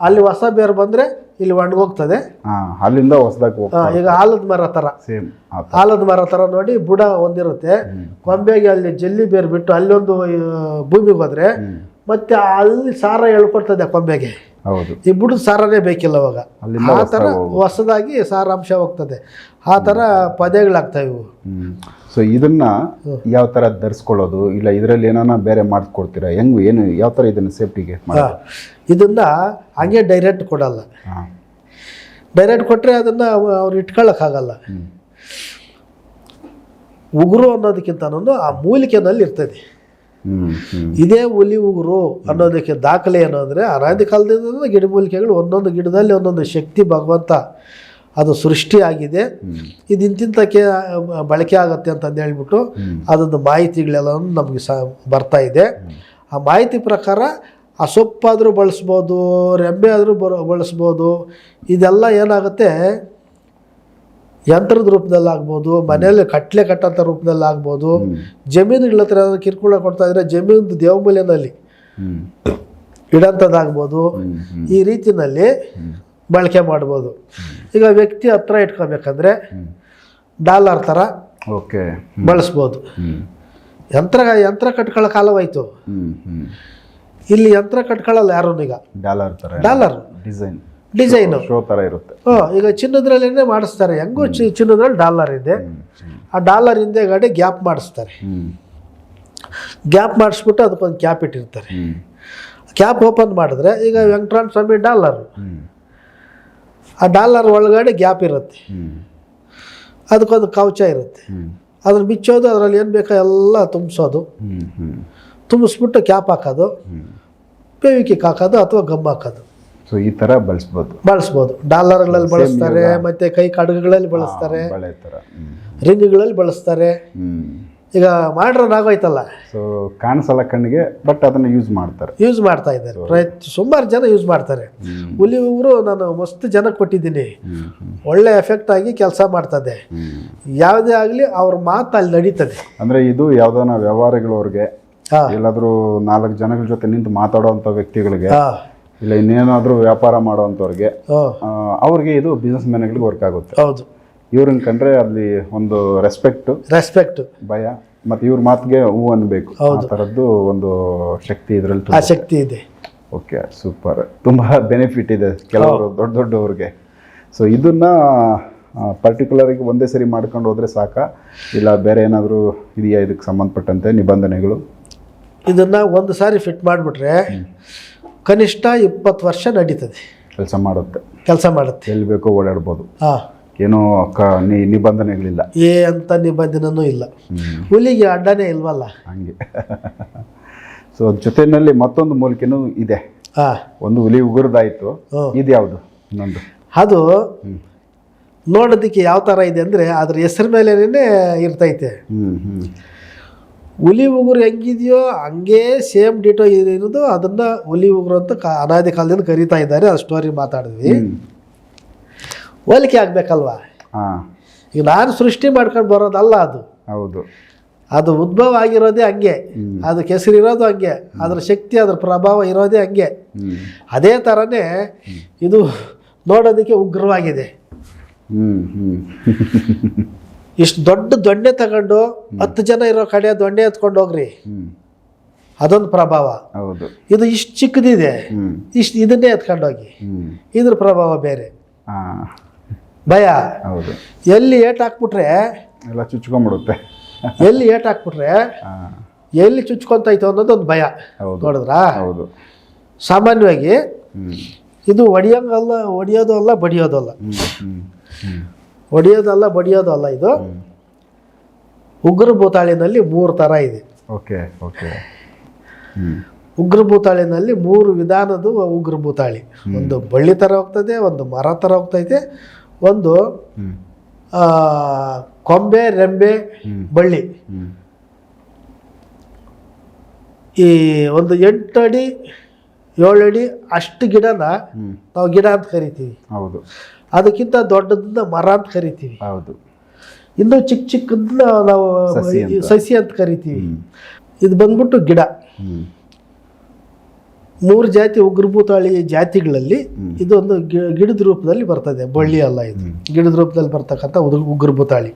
ಅಲ್ಲಿ ಹೊಸ ಬೇರ್ ಬಂದ್ರೆ ಇಲ್ಲಿ ಒಣಗೋಗ್ತದೆ ಅಲ್ಲಿಂದ ಹೊಸದಾಗಿ ಈಗ ಆಲದ ಮರ ತರ. ಸೇಮ್ ಆಲದ ಮರ ತರ ನೋಡಿ ಬುಡ ಒಂದಿರುತ್ತೆ. ಕೊಂಬೆಗೆ ಅಲ್ಲಿ ಜಲ್ಲಿ ಬೇರ್ ಬಿಟ್ಟು ಅಲ್ಲೊಂದು ಒಂದು ಭೂಮಿಗೆ ಹೋದ್ರೆ ಮತ್ತೆ ಅಲ್ಲಿ ಸಾರ ಹೇಳ್ಕೊಡ್ತದೆ ಕೊಂಬೆಗೆ. ಹೌದು. ಈ ಬುಡದ ಸಾರನೇ ಬೇಕಿಲ್ಲ ಅವಾಗ. ಆ ಥರ ಹೊಸದಾಗಿ ಸಾರಾಂಶ ಹೋಗ್ತದೆ. ಆ ಥರ ಪದ್ಯಗಳಾಗ್ತವೆ ಇವು. ಸೊ ಇದನ್ನ ಯಾವ ಥರ ಧರಿಸ್ಕೊಳ್ಳೋದು? ಇಲ್ಲ ಇದರಲ್ಲಿ ಏನಾನ ಬೇರೆ ಮಾಡಿಸ್ಕೊಡ್ತೀರಾ ಹೆಂಗ್ ಏನು ಯಾವ ಥರ ಇದನ್ನ ಸೇಫ್ಟಿಗೆ ಇದನ್ನು ಹಂಗೆ ಡೈರೆಕ್ಟ್ ಕೊಡಲ್ಲ. ಡೈರೆಕ್ಟ್ ಕೊಟ್ಟರೆ ಅದನ್ನು ಅವ್ರು ಇಟ್ಕೊಳ್ಳೋಕ್ಕಾಗಲ್ಲ ಉಗುರು ಅನ್ನೋದಕ್ಕಿಂತ ಆ ಮೂಲಿಕೆನಲ್ಲಿ ಇರ್ತದೆ. ಇದೇ ಹುಲಿ ಉಗುರು ಅನ್ನೋದಕ್ಕೆ ದಾಖಲೆ ಏನು ಅಂದರೆ ಅನಾದಿ ಕಾಲದಿಂದ ಗಿಡಮೂಲಿಕೆಗಳು ಒಂದೊಂದು ಗಿಡದಲ್ಲಿ ಒಂದೊಂದು ಶಕ್ತಿ ಭಗವಂತ ಅದು ಸೃಷ್ಟಿಯಾಗಿದೆ. ಇದು ಇಂತಿಂತಕ್ಕೆ ಬಳಕೆ ಆಗುತ್ತೆ ಅಂತಂದು ಹೇಳ್ಬಿಟ್ಟು ಅದೊಂದು ಮಾಹಿತಿಗಳೆಲ್ಲ ನಮಗೆ ಸ ಬರ್ತಾ ಇದೆ. ಆ ಮಾಹಿತಿ ಪ್ರಕಾರ ಆ ಸೊಪ್ಪಾದರೂ ಬಳಸ್ಬೋದು ರೆಂಬೆ ಆದರೂ ಬರೋ ಬಳಸ್ಬೋದು ಇದೆಲ್ಲ ಏನಾಗುತ್ತೆ ಯಂತ್ರದ ರೂಪದಲ್ಲಿ ಆಗ್ಬೋದು ಮನೆಯಲ್ಲಿ ಕಟ್ಲೆ ಕಟ್ಟಂಥ ರೂಪದಲ್ಲಿ ಆಗ್ಬೋದು ಜಮೀನುಗಳ ಹತ್ರ ಏನಾದ್ರು ಕಿರುಕುಳ ಕೊಡ್ತಾ ಇದ್ರೆ ಜಮೀನು ದೇವಮೂಲ್ಯನಲ್ಲಿ ಇಡಂಥದ್ದಾಗ್ಬೋದು ಈ ರೀತಿಯಲ್ಲಿ ಬಳಕೆ ಮಾಡ್ಬೋದು. ಈಗ ವ್ಯಕ್ತಿ ಹತ್ರ ಇಟ್ಕೋಬೇಕಂದ್ರೆ ಡಾಲರ್ ಥರ ಓಕೆ. ಬಳಸ್ಬೋದು. ಯಂತ್ರ ಯಂತ್ರ ಕಟ್ಕೊಳ್ಳೋ ಕಾಲವಾಯಿತು ಇಲ್ಲಿ ಯಂತ್ರ ಕಟ್ಕೊಳ್ಳಲ್ಲ ಯಾರು ಈಗ ಡಾಲರ್ ತರ ಡಾಲರ್. ಡಿಸೈನ್. ಡಿಸೈನು ಶೋ ತರ ಇರುತ್ತೆ. ಈಗ ಚಿನ್ನದ್ರಲ್ಲೇ ಮಾಡಿಸ್ತಾರೆ. ಹೆಂಗೂ ಚಿ ಚಿನ್ನದ್ರಲ್ಲಿ ಡಾಲರ್ ಇದೆ. ಆ ಡಾಲರ್ ಹಿಂದೆಗಡೆ ಗ್ಯಾಪ್ ಮಾಡಿಸ್ತಾರೆ. ಗ್ಯಾಪ್ ಮಾಡಿಸ್ಬಿಟ್ಟು ಅದಕ್ಕೊಂದು ಕ್ಯಾಪ್ ಇಟ್ಟಿರ್ತಾರೆ. ಕ್ಯಾಪ್ ಓಪನ್ ಮಾಡಿದ್ರೆ ಈಗ ವೆಂಕಟರಾಮ್ ಸ್ವಾಮಿ ಡಾಲರ್ ಆ ಡಾಲರ್ ಒಳಗಡೆ ಗ್ಯಾಪ್ ಇರುತ್ತೆ. ಅದಕ್ಕೊಂದು ಕವಚ ಇರುತ್ತೆ. ಅದನ್ನು ಬಿಚ್ಚೋದು ಅದರಲ್ಲಿ ಏನು ಬೇಕೋ ಎಲ್ಲ ತುಂಬಿಸೋದು. ತುಂಬಿಸ್ಬಿಟ್ಟು ಕ್ಯಾಪ್ ಹಾಕೋದು. ಪೇವಿಕಿಕ್ ಹಾಕೋದು ಅಥವಾ ಗಮ್ ಹಾಕೋದು. ಸೊ ಈ ತರ ಬಳಸ್ಬೋದು. ಬಳಸ್ಬೋದು. ಡಾಲರ್ಗಳಲ್ಲಿ ಬಳಸ್ತಾರೆ ಮತ್ತೆ ಕೈ ಕಡಗಗಳಲ್ಲಿ ಬಳಸ್ತಾರೆ ಬಳೆ ತರ. ರಿಂಗ್ಗಳಲ್ಲಿ ಬಳಸ್ತಾರೆ. ಈಗ ಮಾಡ್ರನ್ ಆಗೋಯ್ತಲ್ಲ? ಸೊ ಕಾಣಿಸಲ್ಲ ಕಣ್ಣಿಗೆ ಬಟ್ ಅದನ್ನ ಯೂಸ್ ಮಾಡ್ತಾರೆ. ಯೂಸ್ ಮಾಡ್ತಾ ಇದ್ದಾರೆ. ಪ್ರಯತ್ನ ಸುಮಾರು ಜನ ಯೂಸ್ ಮಾಡ್ತಾರೆ. ಹುಲಿ ಇವರು ನಾನು ಮಸ್ತ್ ಜನ ಕೊಟ್ಟಿದ್ದೀನಿ. ಒಳ್ಳೆ ಎಫೆಕ್ಟ್ ಆಗಿ ಕೆಲಸ ಮಾಡ್ತದೆ. ಇದೆ ಯಾವುದೇ ಆಗಲಿ ಅವ್ರ ಮಾತು ಅಲ್ಲಿ ನಡೀತದೆ. ಅಂದ್ರೆ ಇದು ಯಾವ್ದಾನ ವ್ಯವಹಾರಗಳವ್ರಿಗೆ ಎಲ್ಲಾದ್ರೂ ನಾಲ್ಕು ಜನಗಳ ಜೊತೆ ನಿಂತು ಮಾತಾಡುವಂತ ವ್ಯಕ್ತಿಗಳಿಗೆ ಇಲ್ಲ ಇನ್ನೇನಾದರೂ ವ್ಯಾಪಾರ ಮಾಡೋವಂಥವ್ರಿಗೆ ಅವ್ರಿಗೆ ಇದು ಬಿಸ್ನೆಸ್ ಮ್ಯಾನ್ಗಳಿಗೆ ವರ್ಕ್ ಆಗುತ್ತೆ. ಹೌದು. ಇವ್ರನ್ನ ಕಂಡ್ರೆ ಅಲ್ಲಿ ಒಂದು ರೆಸ್ಪೆಕ್ಟ್ ರೆಸ್ಪೆಕ್ಟ್ ಭಯ ಮತ್ತೆ ಇವ್ರ ಮಾತಿಗೆ ಹೂ ಅನ್ಬೇಕು. ಆ ಥರದ್ದು ಒಂದು ಶಕ್ತಿ ಇದ್ರಲ್ಲಿ ಶಕ್ತಿ ಇದೆ. ಓಕೆ ಸೂಪರ್ ತುಂಬಾ ಬೆನಿಫಿಟ್ ಇದೆ ಕೆಲವರು ದೊಡ್ಡ ದೊಡ್ಡವ್ರಿಗೆ. ಸೊ ಇದನ್ನ ಪರ್ಟಿಕ್ಯುಲರ್ ಒಂದೇ ಸರಿ ಮಾಡ್ಕೊಂಡು ಹೋದ್ರೆ ಸಾಕ? ಇಲ್ಲ ಬೇರೆ ಏನಾದರೂ ಇದೆಯಾ ಇದಕ್ಕೆ ಸಂಬಂಧಪಟ್ಟಂತೆ ನಿಬಂಧನೆಗಳು? ಇದನ್ನ ಒಂದು ಸಾರಿ ಫಿಟ್ ಮಾಡಿಬಿಟ್ರೆ ಕನಿಷ್ಠ ಇಪ್ಪತ್ತು ವರ್ಷ ನಡೀತದೆ. ಕೆಲಸ ಮಾಡುತ್ತೆ. ಕೆಲಸ ಮಾಡುತ್ತೆ. ಎಲ್ಲಿ ಬೇಕೋ ಓಡಾಡ್ಬೋದು. ಹಾಂ. ಏನೋ ಕ ನಿ ನಿಬಂಧನೆಗಳಿಲ್ಲ. ಏ ಅಂತ ನಿಬಂಧನೂ ಇಲ್ಲ. ಹುಲಿಗೆ ಅಡ್ಡನೇ ಇಲ್ವಲ್ಲ? ಹಂಗೆ. ಸೊ ಜೊತೆಯಲ್ಲಿ ಮತ್ತೊಂದು ಮೂಲಿಕೆನೂ ಇದೆ. ಹಾಂ. ಒಂದು ಹುಲಿ ಉಗುರದಾಯಿತು. ಹ್ಞೂ ಇದ್ಯಾವುದು? ಇನ್ನೊಂದು. ಅದು ನೋಡೋದಕ್ಕೆ ಯಾವ ಥರ ಇದೆ ಅಂದರೆ ಅದ್ರ ಹೆಸರು ಮೇಲೇನೆ ಇರ್ತೈತೆ. ಹ್ಞೂ ಹ್ಮ್. ಹುಲಿ ಉಗುರು ಹೆಂಗಿದೆಯೋ ಹಂಗೆ ಸೇಮ್ ಡಿಟೋ ಇರೋದು ಅದನ್ನು ಹುಲಿ ಉಗುರು ಅಂತ ಕ- ಅನಾದಿ ಕಾಲದಿಂದ ಕರೀತಾ ಇದ್ದಾರೆ. ಆ ಸ್ಟೋರಿ ಮಾತಾಡಿದ್ವಿ. ಹೋಲಿಕೆ ಆಗಬೇಕಲ್ವಾ? ಹಾ. ಈಗ ನಾನು ಸೃಷ್ಟಿ ಮಾಡ್ಕೊಂಡು ಬರೋದಲ್ಲ ಅದು. ಹೌದು. ಅದು ಉದ್ಭವ ಆಗಿರೋದೇ ಹಂಗೆ. ಅದು ಅದು ಕೆಸರಿರೋದು ಹಂಗೆ. ಅದರ ಶಕ್ತಿ ಅದರ ಪ್ರಭಾವ ಇರೋದೇ ಹಂಗೆ. ಅದೇ ಥರನೇ ಇದು ನೋಡೋದಕ್ಕೆ ಉಗ್ರವಾಗಿದೆ. ಇಷ್ಟು ದೊಡ್ಡ ದೊಣ್ಣೆ ತಗೊಂಡು ಹತ್ತು ಜನ ಇರೋ ಕಡೆ ದೊಣ್ಣೆ ಎತ್ಕೊಂಡು ಹೋಗ್ರಿ. ಅದೊಂದು ಪ್ರಭಾವ. ಹೌದು. ಇದು ಇಷ್ಟು ಚಿಕ್ಕದಿದೆ. ಇಷ್ಟು ಇದನ್ನೇ ಎತ್ಕೊಂಡೋಗಿ ಇದ್ರ ಪ್ರಭಾವ ಬೇರೆ. ಭಯ. ಹೌದು. ಎಲ್ಲಿ ಏಟ್ ಹಾಕ್ಬಿಟ್ರೆ ಎಲ್ಲ ಚುಚ್ಕೊಂಡ್ಬಿಡುತ್ತೆ. ಎಲ್ಲಿ ಏಟ್ ಹಾಕ್ಬಿಟ್ರೆ ಎಲ್ಲಿ ಚುಚ್ಕೊಂತೈತೆ ಅನ್ನೋದೊಂದು ಭಯ. ಹೌದು. ನೋಡಿದ್ರಾ? ಹೌದು. ಸಾಮಾನ್ಯವಾಗಿ ಇದು ಹೊಡಿಯೋಂಗಲ್ಲ ಹೊಡಿಯೋದು ಅಲ್ಲ ಬಡಿಯೋದು ಅಲ್ಲ. ಹೊಡಿಯೋದಲ್ಲ ಬಡಿಯೋದಲ್ಲ ಇದು. ಉಗ್ರ ಭೂತಾಳಿನಲ್ಲಿ ಮೂರು ಥರ ಇದೆ. Okay okay. ಉಗ್ರ ಭೂತಾಳಿನಲ್ಲಿ ಮೂರು ವಿಧಾನದ ಉಗ್ರ ಭೂತಾಳಿ. ಒಂದು ಬಳ್ಳಿ ಥರ ಹೋಗ್ತದೆ ಒಂದು ಮರ ಥರ ಹೋಗ್ತೈತೆ. ಒಂದು ಆ, ಕೊಂಬೆ ರೆಂಬೆ ಬಳ್ಳಿ. ಈ ಒಂದು ಎಂಟು ಅಡಿ ಏಳು ಅಡಿ ಅಷ್ಟು ಗಿಡನ ನಾವು ಗಿಡ ಅಂತ ಕರಿತೀವಿ. ಹೌದು. ಅದಕ್ಕಿಂತ ದೊಡ್ಡದನ್ನ ಮರ ಅಂತ ಕರಿತೀವಿ. ಹೌದು. ಇನ್ನು ಚಿಕ್ಕ ಚಿಕ್ಕದನ್ನ ನಾವು ಸಸಿ ಅಂತ. ಕರಿತೀವಿ. ಇದು ಬಂದ್ಬಿಟ್ಟು ಗಿಡ. ಮೂರು ಜಾತಿ ಉಗ್ರಭೂತಾಳಿ ಜಾತಿಗಳಲ್ಲಿ ಇದೊಂದು ಗಿಡದ ರೂಪದಲ್ಲಿ ಬರ್ತದೆ ಬಳ್ಳಿ ಅಲ್ಲ ಇದು. ಗಿಡದ ರೂಪದಲ್ಲಿ ಬರ್ತಕ್ಕಂಥ ಉಗ್ರಭೂತಾಳಿ.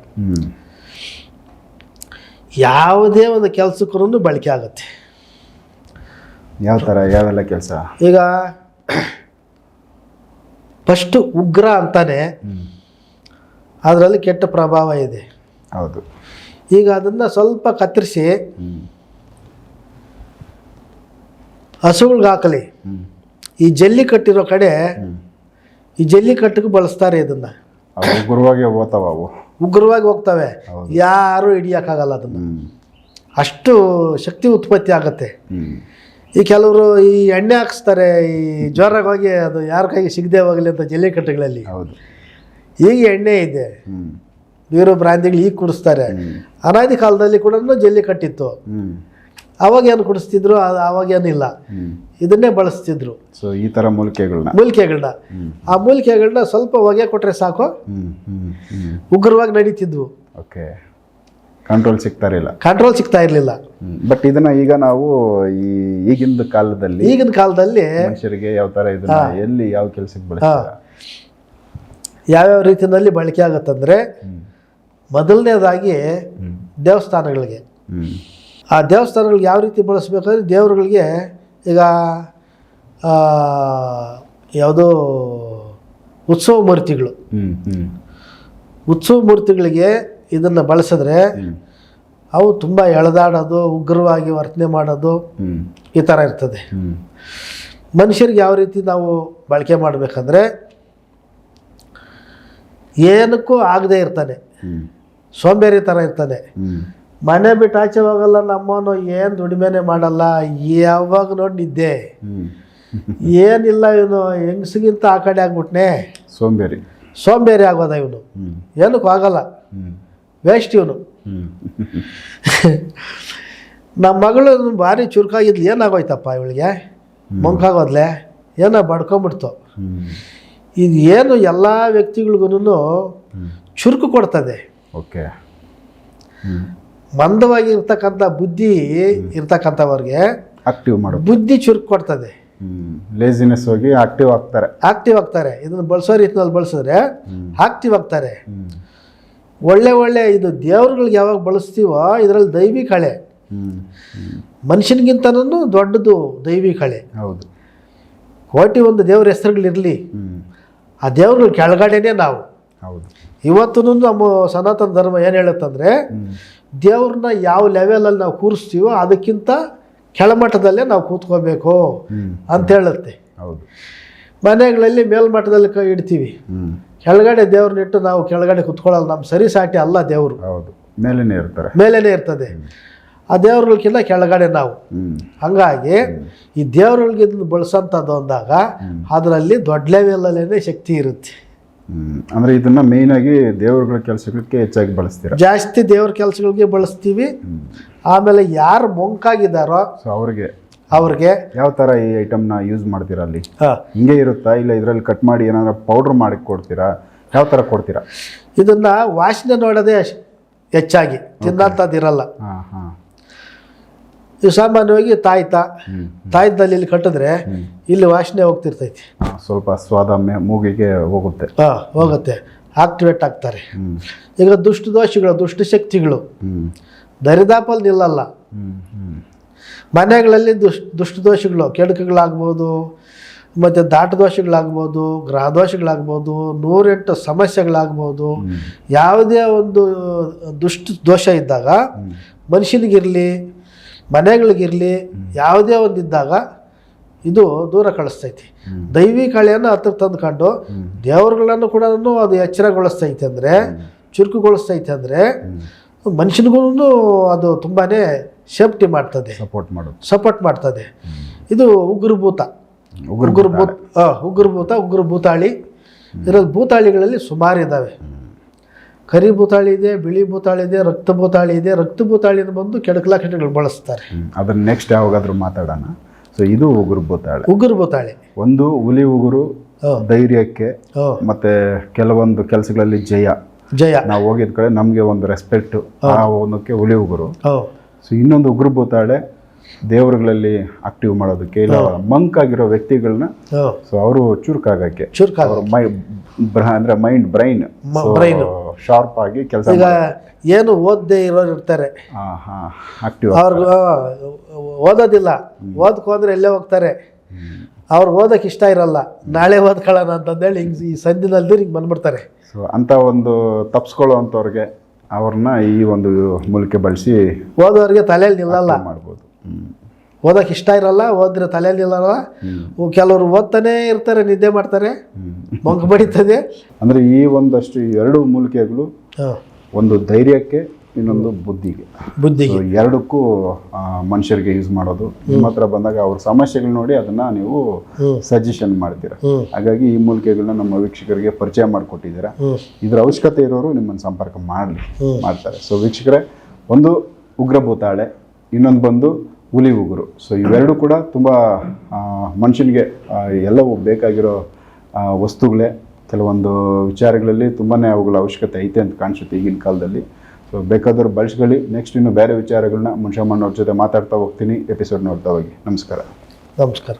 ಯಾವುದೇ ಒಂದು ಕೆಲಸಕ್ಕೂ ಬಳಕೆ ಆಗುತ್ತೆ. ಯಾವ ಥರ ಯಾವೆಲ್ಲ ಕೆಲಸ? ಈಗ ಫಸ್ಟು ಉಗ್ರ ಅಂತಾನೆ ಅದರಲ್ಲಿ ಕೆಟ್ಟ ಪ್ರಭಾವ ಇದೆ. ಹೌದು. ಈಗ ಅದನ್ನು ಸ್ವಲ್ಪ ಕತ್ತರಿಸಿ ಹಸುಗಳ್ಗೆ ಹಾಕಲಿ ಈ ಜಲ್ಲಿ ಕಟ್ಟಿರೋ ಕಡೆ ಈ ಜಲ್ಲಿ ಕಟ್ಟಕ್ಕೆ ಬಳಸ್ತಾರೆ ಇದನ್ನು. ಉಗ್ರವಾಗಿ ಹೋಗ್ತಾವ ಅವು. ಉಗ್ರವಾಗಿ ಹೋಗ್ತವೆ. ಯಾರು ಹಿಡಿಯೋಕ್ಕಾಗಲ್ಲ ಅದನ್ನು. ಅಷ್ಟು ಶಕ್ತಿ ಉತ್ಪತ್ತಿ ಆಗುತ್ತೆ. ಈ ಕೆಲವರು ಈ ಎಣ್ಣೆ ಹಾಕಿಸ್ತಾರೆ ಈ ಜ್ವರಕ್ಕೆ ಹೋಗಿ ಅದು ಯಾರ ಕೈಗೆ ಸಿಗದೆ ಹೋಗಲಿ ಅಂತ ಜಲ್ಲಿಕಟ್ಟುಗಳಲ್ಲಿ ಹೌದು. ಈಗ ಎಣ್ಣೆ ಇದೆ. ಬೇರೆ ಬ್ರಾಂದಿಗಳು ಈಗ ಕುಡಿಸ್ತಾರೆ. ಅನಾದಿ ಕಾಲದಲ್ಲಿ ಕೂಡ ಜಲ್ಲಿ ಕಟ್ಟಿತ್ತು. ಅವಾಗ ಏನು ಕುಡಿಸ್ತಿದ್ರು ಅದು ಅವಾಗೇನಿಲ್ಲ ಇದನ್ನೇ ಬಳಸ್ತಿದ್ರು. ಸೊ ಈ ಥರ ಮೂಲಿಕೆಗಳನ್ನ ಮೂಲಿಕೆಗಳನ್ನ ಆ ಮೂಲಿಕೆಗಳನ್ನ ಸ್ವಲ್ಪ ಹೊಗೆ ಕೊಟ್ಟರೆ ಸಾಕು. ಉಗ್ರವಾಗಿ ನಡೀತಿದ್ವು. ಓಕೆ ಕಂಟ್ರೋಲ್ ಸಿಗ್ತಾ ಇರಲಿಲ್ಲ. ಕಂಟ್ರೋಲ್ ಸಿಗ್ತಾ ಇರಲಿಲ್ಲ. ಬಟ್ ಇದನ್ನ ಈಗ ನಾವು ಈ ಈಗಿನ ಕಾಲದಲ್ಲಿ ಈಗಿನ ಕಾಲದಲ್ಲಿ ಮನುಷ್ಯರಿಗೆ ಯಾವ ತರ ಇದನ್ನ ಎಲ್ಲಿ ಯಾವ ಕೆಲಸಕ್ಕೆ ಬಳಸ್ತಾರೆ? ಯಾವ್ಯಾವ ರೀತಿಯಲ್ಲಿ ಬಳಕೆ ಆಗುತ್ತಂದ್ರೆ ಮೊದಲನೇದಾಗಿ ದೇವಸ್ಥಾನಗಳಿಗೆ. ಆ ದೇವಸ್ಥಾನಗಳಿಗೆ ಯಾವ ರೀತಿ ಬಳಸ್ಬೇಕಂದ್ರೆ ದೇವರುಗಳಿಗೆ ಈಗ ಆ, ಯಾವುದೋ ಉತ್ಸವ ಮೂರ್ತಿಗಳು. ಉತ್ಸವ ಮೂರ್ತಿಗಳಿಗೆ ಇದನ್ನು ಬಳಸಿದ್ರೆ ಅವು ತುಂಬ ಎಳೆದಾಡೋದು ಉಗ್ರವಾಗಿ ವರ್ತನೆ ಮಾಡೋದು ಈ ಥರ ಇರ್ತದೆ. ಮನುಷ್ಯರಿಗೆ ಯಾವ ರೀತಿ ನಾವು ಬಳಕೆ ಮಾಡಬೇಕಂದ್ರೆ ಏನಕ್ಕೂ ಆಗದೆ ಇರ್ತಾನೆ. ಸೋಂಬೇರಿ ಥರ ಇರ್ತಾನೆ. ಮನೆ ಬಿಟ್ಟು ಆಚೆ ಹೋಗಲ್ಲ ನಮ್ಮವನು ಏನು ದುಡಿಮೆನೆ ಮಾಡಲ್ಲ ಯಾವಾಗ ನೋಡಿ ನಿದ್ದೆ. ಏನಿಲ್ಲ ಇವನು ಹೆಂಗಸಿಗಿಂತ ಆ ಕಡೆ ಆಗ್ಬಿಟ್ನೆ. ಸೋಂಬೇರಿ. ಸೋಂಬೇರಿ ಆಗೋದ ಇವನು. ಏನಕ್ಕೂ ಆಗಲ್ಲ. ವೇಸ್ಟ್ ಇವನು. ನಮ್ಮ ಮಗಳು ಭಾರಿ ಚುರುಕಾಗಿದ್ಲು. ಏನಾಗೋಯ್ತಪ್ಪ ಇವಳಿಗೆ? ಮಂಕಾಗೋದ್ಲೆ? ಏನೋ ಬಡ್ಕೊಂಬಿಡ್ತು? ಇದು ಏನು ಎಲ್ಲ ವ್ಯಕ್ತಿಗಳಿಗೂ ಚುರುಕು ಕೊಡ್ತದೆ. ಓಕೆ. ಮಂದವಾಗಿ ಇರ್ತಕ್ಕಂಥ ಬುದ್ಧಿ ಇರ್ತಕ್ಕಂಥವ್ರಿಗೆ ಆಕ್ಟಿವ್ ಮಾಡು ಬುದ್ಧಿ ಚುರುಕು ಕೊಡ್ತದೆ. ಲೇಸಿನೆಸ್ ಹೋಗಿ ಆಕ್ಟಿವ್ ಆಗ್ತಾರೆ. ಆಕ್ಟಿವ್ ಆಗ್ತಾರೆ. ಇದನ್ನು ಬಳಸೋ ರೀತಿನಲ್ಲಿ ಬಳಸಿದ್ರೆ ಆಕ್ಟಿವ್ ಆಗ್ತಾರೆ. ಒಳ್ಳೆ ಒಳ್ಳೆ ಇದು ದೇವ್ರುಗಳಿಗೆ ಯಾವಾಗ ಬಳಸ್ತೀವೋ ಇದರಲ್ಲಿ ದೈವಿ ಕಳೆ. ಮನುಷ್ಯನಿಗಿಂತನೂ ದೊಡ್ಡದು ದೈವಿ ಕಳೆ. ಹೌದು. ಕೋಟಿ ಒಂದು ದೇವ್ರ ಹೆಸರುಗಳಿರಲಿ ಆ ದೇವ್ರಗಳ ಕೆಳಗಡೆನೇ ನಾವು. ಹೌದು. ಇವತ್ತು ನಮ್ಮ ಸನಾತನ ಧರ್ಮ ಏನು ಹೇಳುತ್ತಂದ್ರೆ ದೇವ್ರನ್ನ ಯಾವ ಲೆವೆಲಲ್ಲಿ ನಾವು ಕೂರಿಸ್ತೀವೋ ಅದಕ್ಕಿಂತ ಕೆಳಮಟ್ಟದಲ್ಲೇ ನಾವು ಕೂತ್ಕೋಬೇಕು ಅಂತ ಹೇಳುತ್ತೆ. ಹೌದು. ಮನೆಗಳಲ್ಲಿ ಮೇಲ್ಮಟ್ಟದಲ್ಲಿ ಕೈ ಇಡ್ತೀವಿ. ಕೆಳಗಡೆ ದೇವ್ರನ್ನಿಟ್ಟು ನಾವು ಕೆಳಗಡೆ ಕುತ್ಕೊಳ್ಳಲ್ಲ ನಮ್ಮ ಸರಿ ಸಾಟಿ ಅಲ್ಲ ದೇವರು. ಹೌದು. ಮೇಲೇನೆ ಇರ್ತಾರೆ. ಮೇಲೇನೆ ಇರ್ತದೆ. ಆ ದೇವ್ರಗಳಿಗಿಂತ ಕೆಳಗಡೆ ನಾವು. ಹಂಗಾಗಿ ಈ ದೇವ್ರಗಳಿಗೆ ಇದನ್ನು ಬಳಸೋಂಥದ್ದು ಅಂದಾಗ ಅದರಲ್ಲಿ ದೊಡ್ಡ ಲೆವೆಲಲ್ಲೇ ಶಕ್ತಿ ಇರುತ್ತೆ. ಹ್ಮ್. ಅಂದ್ರೆ ಇದನ್ನ ಮೇನ್ ಆಗಿ ದೇವರುಗಳ ಕೆಲಸಗಳಿಗೆ ಹೆಚ್ಚಾಗಿ ಬಳಸ್ತೀರ? ಜಾಸ್ತಿ ದೇವ್ರ ಕೆಲಸಗಳಿಗೆ ಬಳಸ್ತೀವಿ. ಆಮೇಲೆ ಯಾರು ಮೊಂಕಾಗಿದ್ದಾರೋ ಅವ್ರಿಗೆ ಅವ್ರಿಗೆ ಯಾವ ತರ ಈ ಐಟಮ್ನ ಯೂಸ್ ಮಾಡ್ತೀರಾ ಅಲ್ಲಿ? ಹಿಂಗೆ ಇರುತ್ತಾ? ಇಲ್ಲ ಇದರಲ್ಲಿ ಕಟ್ ಮಾಡಿ ಏನಾದ್ರು ಪೌಡರ್ ಮಾಡಿ ಕೊಡ್ತೀರಾ? ಯಾವ ತರ ಕೊಡ್ತೀರಾ? ಇದನ್ನ ವಾಸನೆ ನೋಡೋದೇ ಹೆಚ್ಚಾಗಿ ತಿನ್ನಂಥದ್ದಿರಲ್ಲ ಹಾ ಹಾ. ಇದು ಸಾಮಾನ್ಯವಾಗಿ ತಾಯ್ತ. ತಾಯ್ತದಲ್ಲಿ ತಾಯ್ದಲ್ಲಿ ಇಲ್ಲಿ ಕಟ್ಟಿದ್ರೆ ಇಲ್ಲಿ ವಾಸನೆ ಹೋಗ್ತಿರ್ತೈತಿ. ಸ್ವಲ್ಪ ಸ್ವಾದ ಮೂಗಿಗೆ ಹೋಗುತ್ತೆ. ಹಾಂ ಹೋಗುತ್ತೆ. ಆಕ್ಟಿವೇಟ್ ಆಗ್ತಾರೆ. ಈಗ ದುಷ್ಟ ದೋಷಗಳು ದುಷ್ಟ ಶಕ್ತಿಗಳು. ದರಿದಾಪಲ್ಲಿ ನಿಲ್ಲಲ್ಲ. ಮನೆಗಳಲ್ಲಿ ದುಷ್ ದುಷ್ಟ ದೋಷಗಳು ಕೆಡುಕುಗಳಾಗ್ಬೋದು ಮತ್ತು ದಾಟ ದೋಷಗಳಾಗ್ಬೋದು ಗ್ರಹ ದೋಷಗಳಾಗ್ಬೋದು ನೂರೆಂಟು ಸಮಸ್ಯೆಗಳಾಗ್ಬೋದು ಯಾವುದೇ ಒಂದು ದುಷ್ಟ ದೋಷ ಇದ್ದಾಗ ಮನುಷ್ಯನಿಗಿರಲಿ ಮನೆಗಳಿಗಿರಲಿ ಯಾವುದೇ ಒಂದು ಇದ್ದಾಗ ಇದು ದೂರ ಕಳಿಸ್ತೈತಿ. ದೈವಿ ಕಳೆಯನ್ನು ಹತ್ರ ತಂದುಕೊಂಡು ದೇವರುಗಳನ್ನು ಕೂಡ ಅದು ಎಚ್ಚರಗೊಳಿಸ್ತೈತೆ ಅಂದರೆ ಚುರುಕುಗೊಳಿಸ್ತೈತೆ ಅಂದರೆ ಮನುಷ್ಯನಿಗೂ ಅದು ತುಂಬಾ ಸೇಫ್ಟಿ ಮಾಡ್ತದೆ. ಸಪೋರ್ಟ್ ಮಾಡೋದು ಸಪೋರ್ಟ್ ಮಾಡ್ತದೆ. ಇದು ಉಗ್ರಭೂತ. ಉಗುರು ಉಗ್ರಭೂತ ಉಗ್ರಭೂತ ಉಗ್ರ ಭೂತಾಳಿ ಇದರಲ್ಲಿ ಭೂತಾಳಿಗಳಲ್ಲಿ ಸುಮಾರು ಇದ್ದಾವೆ ಕರಿ ಭೂತಾಳಿ ಇದೆ ಬಿಳಿ ಭೂತಾಳಿ ಇದೆ ರಕ್ತ ಭೂತಾಳಿ ಇದೆ. ರಕ್ತ ಭೂತಾಳಿನ ಬಂದು ಕೆಡಕಲಾಕಟಗಳು ಬಳಸ್ತಾರೆ. ಅದನ್ನ ನೆಕ್ಸ್ಟ್ ಯಾವಾಗಾದ್ರೂ ಮಾತಾಡೋಣ. ಸೊ ಇದು ಉಗುರು ಭೂತಾಳೆ ಉಗುರು ಭೂತಾಳೆ ಒಂದು ಹುಲಿ ಉಗುರು ಧೈರ್ಯಕ್ಕೆ ಮತ್ತೆ ಕೆಲವೊಂದು ಕೆಲಸಗಳಲ್ಲಿ ಜಯ. ಜಯ. ನಾವು ಹೋಗಿದ ಕಡೆ ನಮಗೆ ಒಂದು ರೆಸ್ಪೆಕ್ಟ್ ಆ ಒಂದಕ್ಕೆ ಹುಲಿ ಉಗುರು. ಸೊ ಇನ್ನೊಂದು ಉಗ್ರ ಭೂತಾಳೆ ದೇವರುಗಳಲ್ಲಿ ಆಕ್ಟಿವ್ ಮಾಡೋದಕ್ಕೆ ಇಲ್ಲ ಮಂಕ್ ಆಗಿರೋ ವ್ಯಕ್ತಿಗಳನ್ನ ಸೊ ಅವರು ಚುರುಕಾಗಕ್ಕೆ ಮೈ ಅಂದ್ರೆ ಮೈಂಡ್ ಬ್ರೈನ್ ಬ್ರೈನ್. ಶಾರ್ಪ್ ಆಗಿ ಕೆಲಸ ಈಗ ಏನು ಓದದೇ ಇರೋರು ಇರ್ತಾರೆ. ಆಕ್ಟಿವ್ ಅವ್ರಿಗೆ ಓದೋದಿಲ್ಲ. ಓದ್ಕೊ ಅಂದ್ರೆ ಎಲ್ಲೇ ಹೋಗ್ತಾರೆ. ಅವ್ರು ಓದಕ್ಕೆ ಇಷ್ಟ ಇರಲ್ಲ. ನಾಳೆ ಓದ್ಕೊಳ್ಳೋಣ ಅಂತಂದೇಳಿ ಹಿಂಗೆ ಈ ಸಂದಿನಲ್ಲಿ ಹಿಂಗೆ ಬಂದ್ಬಿಡ್ತಾರೆ. ಸೊ ಅಂತ ಒಂದು ತಪ್ಸ್ಕೊಳ್ಳೋ ಅಂಥವ್ರಿಗೆ ಅವ್ರನ್ನ ಈ ಒಂದು ಮೂಲಕ ಬಳಸಿ ಓದೋರಿಗೆ ತಲೆಯಲ್ಲಿ ನಿಲ್ಲಲ್ಲ. ಮಾಡ್ಬೋದು. ಓದಕ್ಕೆ ಇಷ್ಟ ಇರಲ್ಲ ಓದಿದ್ರೆ ತಲೆಯಲ್ಲಿ ನಿಲ್ಲಲ್ಲ. ಕೆಲವರು ಓದ್ತಾನೆ ಇರ್ತಾರೆ ನಿದ್ದೆ ಮಾಡ್ತಾರೆ. ಮಂಕ ಬಡಿತದೆ. ಅಂದ್ರೆ ಈ ಒಂದಷ್ಟು ಎರಡು ಮೂಲಿಕೆಗಳು ಒಂದು ಧೈರ್ಯಕ್ಕೆ ಇನ್ನೊಂದು ಬುದ್ಧಿಗೆ. ಬುದ್ಧಿಗೆ. ಎರಡಕ್ಕೂ ಮನುಷ್ಯರಿಗೆ ಯೂಸ್ ಮಾಡೋದು. ನಿಮ್ಮ ಹತ್ರ ಬಂದಾಗ ಅವ್ರ ಸಮಸ್ಯೆಗಳು ನೋಡಿ ಅದನ್ನ ನೀವು ಸಜೆಷನ್ ಮಾಡ್ತೀರಾ. ಹಾಗಾಗಿ ಈ ಮೂಲಿಕೆಗಳನ್ನ ನಮ್ಮ ವೀಕ್ಷಕರಿಗೆ ಪರಿಚಯ ಮಾಡಿಕೊಟ್ಟಿದ್ದೀರಾ. ಇದ್ರ ಅವಶ್ಯಕತೆ ಇರೋರು ನಿಮ್ಮನ್ನು ಸಂಪರ್ಕ ಮಾಡಲಿ ಮಾಡ್ತಾರೆ. ಸೊ ವೀಕ್ಷಕರೇ ಒಂದು ಉಗ್ರ ಭೂತಾಳೆ ಇನ್ನೊಂದು ಬಂದು ಹುಲಿ ಉಗುರು. ಸೊ ಇವೆರಡು ಕೂಡ ತುಂಬ ಮನುಷ್ಯನಿಗೆ ಎಲ್ಲವೂ ಬೇಕಾಗಿರೋ ವಸ್ತುಗಳೇ. ಕೆಲವೊಂದು ವಿಚಾರಗಳಲ್ಲಿ ತುಂಬಾ ಅವುಗಳ ಅವಶ್ಯಕತೆ ಐತೆ ಅಂತ ಕಾಣಿಸುತ್ತೆ ಈಗಿನ ಕಾಲದಲ್ಲಿ. ಸೊ ಬೇಕಾದವ್ರು ಬಳಸ್ಕೊಳ್ಳಿ. ನೆಕ್ಸ್ಟ್ ಇನ್ನು ಬೇರೆ ವಿಚಾರಗಳನ್ನ ಮುನ್ಷಮ್ಮನವ್ರ ಜೊತೆ ಮಾತಾಡ್ತಾ ಹೋಗ್ತೀನಿ. ಎಪಿಸೋಡ್ ನೋಡ್ತಾ ಹೋಗಿ. ನಮಸ್ಕಾರ. ನಮಸ್ಕಾರ.